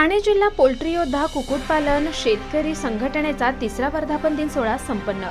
ठाणे जिल्हा पोल्ट्री योद्धा कुक्कुटपालन शेतकरी संघटनेचा तिसरा वर्धापन दिन सोहळा संपन्न.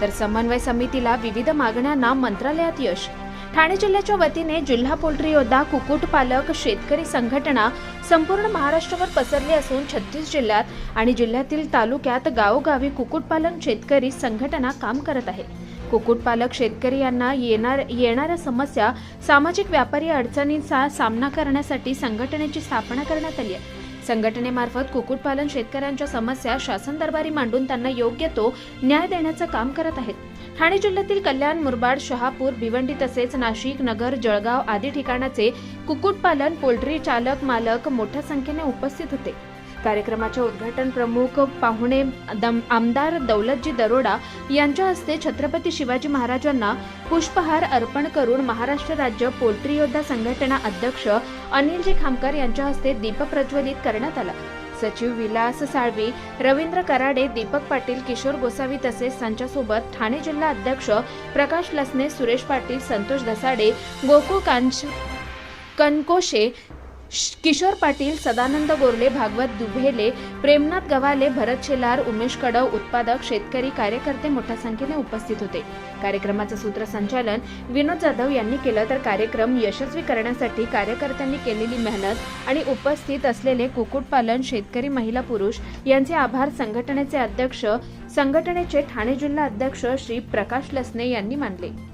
तर समन्वय समितीला विविध मागण्यांना मंत्रालयात यश. ठाणे जिल्ह्याच्या वतीने जिल्हा पोल्ट्री योद्धा कुक्कुटपालक शेतकरी संघटना संपूर्ण महाराष्ट्रावर पसरली असून छत्तीस जिल्ह्यात आणि जिल्ह्यातील तालुक्यात गावोगावी कुक्कुटपालन शेतकरी संघटना काम करत आहे. कुक्कुटपालक शेतकरी यांना येणार येणाऱ्या समस्या सामाजिक व्यापारी अडचणींचा सामना करण्यासाठी संघटनेची स्थापना करण्यात आली आहे. संघटनेमार्फत कुक्कुटपालन शेतकऱ्यांच्या समस्या शासन दरबारी मांडून त्यांना योग्य तो न्याय देण्याचं काम करत आहेत. ठाणे जिल्ह्यातील कल्याण मुरबाड शहापूर भिवंडी तसेच नाशिक नगर जळगाव आदी ठिकाणाचे कुक्कुटपालन पोल्ट्री चालक मालक मोठ्या संख्येने उपस्थित होते. कार्यक्रमाचे उद्घाटन प्रमुख पाहुणे दम- आमदार दौलतजी दरोडा यांच्या हस्ते छत्रपती शिवाजी महाराजांना पुष्पहार अर्पण करून महाराष्ट्र राज्य पोल्ट्री योद्धा संघटना अध्यक्ष अनिलजी खामकर यांच्या हस्ते दीप प्रज्वलित करण्यात आला. सचिव विलास साळवी रवींद्र कराडे दीपक पाटील किशोर गोसावी तसेच त्यांच्यासोबत ठाणे जिल्हा अध्यक्ष प्रकाश लसने सुरेश पाटील संतोष दसाडे गोकुळ कांच कनकोशे किशोर पाटील सदानंद गोरले भागवत दुभेले प्रेमनाथ गव्हाले भरत शेलार उमेश कडव उत्पादक शेतकरी कार्यकर्ते मोठ्या संख्येने उपस्थित होते. कार्यक्रमाचं सूत्रसंचालन विनोद जाधव यांनी केलं तर कार्यक्रम यशस्वी करण्यासाठी कार्यकर्त्यांनी केलेली मेहनत आणि उपस्थित असलेले कुक्कुटपालन शेतकरी महिला पुरुष यांचे आभार संघटनेचे अध्यक्ष संघटनेचे ठाणे जिल्हा अध्यक्ष श्री प्रकाश लसने यांनी मानले.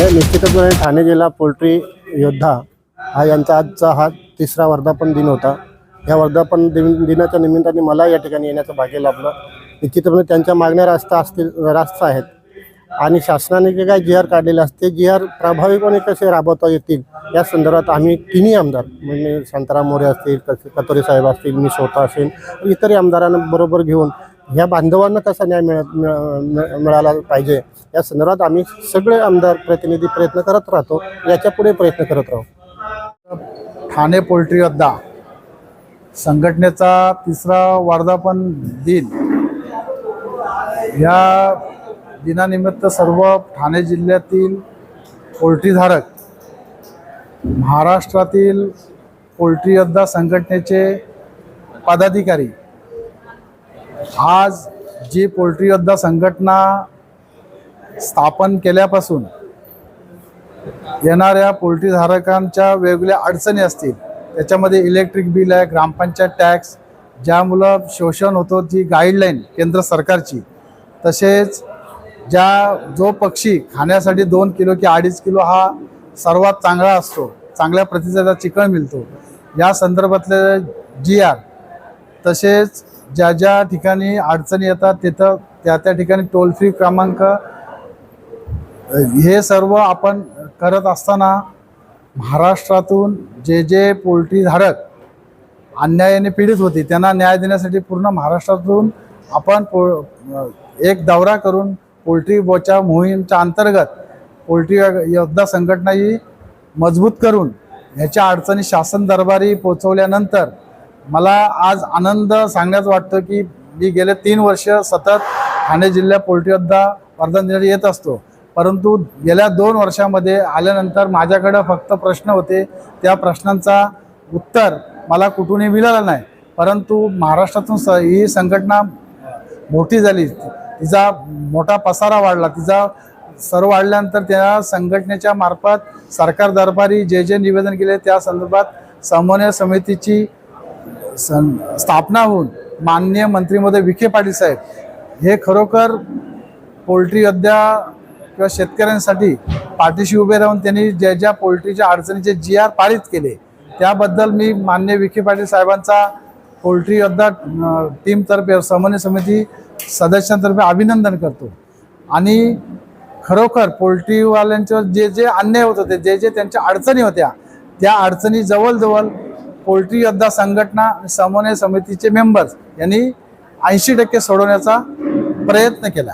हे निश्चितपणे ठाणे जिल्हा पोल्ट्री योद्धा हा यांचा आजचा हा तिसरा वर्धापन दिन होता. या वर्धापन दिन दिनाच्या निमित्ताने मला या ठिकाणी येण्याचं भाग्य लाभलं. निश्चितपणे त्यांच्या मागण्या रास्त असतील रास्त आहेत. आणि शासनाने जे काही जी आर काढलेले असते जी आर प्रभावीपणे कसे राबवता येतील या संदर्भात आम्ही तिन्ही आमदार म्हणजे शांताराम मोरे असतील कसे कतोरे साहेब असतील मी स्वतः असेल इतरही आमदारांना बरोबर घेऊन ह्या बांधवांना कसा न्याय मिळत मिळाला पाहिजे. या संदर्भात आम्ही सगळे आमदार प्रतिनिधी प्रयत्न करत राहतो. याच्यापुढे प्रयत्न करत राहू. ठाणे पोल्ट्री योद्धा संघटनेचा तिसरा वर्धापन दिन या दिनानिमित्त सर्व ठाणे जिल्ह्यातील पोल्ट्रीधारक महाराष्ट्रातील पोल्ट्री योद्धा संघटनेचे पदाधिकारी आज जी पोल्ट्री योद्धा संघटना स्थापन केल्यापासून येणाऱ्या पोल्ट्रीधारकांच्या वेगवेगळ्या अडचणी असतील त्याच्यामध्ये इलेक्ट्रिक बिल आहे ग्रामपंचायत टॅक्स ज्यामुळं शोषण होतो जी गाईडलाईन केंद्र सरकारची तसेच ज्या जो पक्षी खाण्यासाठी दोन किलो की अडीच किलो हा सर्वात चांगला असतो चांगल्या प्रतीचा चिकन मिळतो. या संदर्भातले जी आर तसेच ज्या ज्या ठिकाणी अडचणी येतात तिथं त्या त्या ठिकाणी टोल फ्री क्रमांक हे सर्व आपण करत असताना महाराष्ट्रातून जे जे पोल्ट्रीधारक अन्यायाने पीडित होते त्यांना न्याय देण्यासाठी पूर्ण महाराष्ट्रातून आपण पो एक दौरा करून पोल्ट्री बचाव मोहीमच्या अंतर्गत पोल्ट्री योद्धा संघटना ही मजबूत करून ह्याच्या अडचणी शासन दरबारी पोचवल्यानंतर मला आज आनंद सांगण्याचं वाटतं की मी गेले तीन वर्ष सतत ठाणे जिल्ह्यात पोल्ट्रीयोद्धा वर्धन जिल्ह्यात येत असतो. परंतु गेल्या दोन वर्षामध्ये आल्यानंतर माझ्याकडं फक्त प्रश्न होते. त्या प्रश्नांचा उत्तर मला कुठूनही मिळालं नाही. परंतु महाराष्ट्रातून स ही संघटना मोठी झाली. तिचा मोठा पसारा वाढला. तिचा सर्व वाढल्यानंतर त्या संघटनेच्या मार्फत सरकार दरबारी जे जे निवेदन केले त्या संदर्भात समन्वय समितीची सं स्थापना होऊन माननीय मंत्रीमध्ये विखे पाटील साहेब हे खरोखर पोल्ट्री अद्या किंवा शेतकऱ्यांसाठी पाठीशी उभे राहून त्यांनी ज्या ज्या पोल्ट्रीच्या अडचणीचे जी आर पारित केले त्याबद्दल मी मान्य विखे पाटील साहेबांचा पोल्ट्री योद्धा टीमतर्फे समन्वय समिती सदस्यांतर्फे अभिनंदन करतो. आणि खरोखर पोल्ट्रीवाल्यांचं जे जे अन्याय होत होते जे जे त्यांच्या अडचणी होत्या त्या अडचणी जवळजवळ पोल्ट्री योद्धा संघटना समन्वय समितीचे मेंबर्स यांनी ऐंशी टक्के सोडवण्याचा प्रयत्न केला.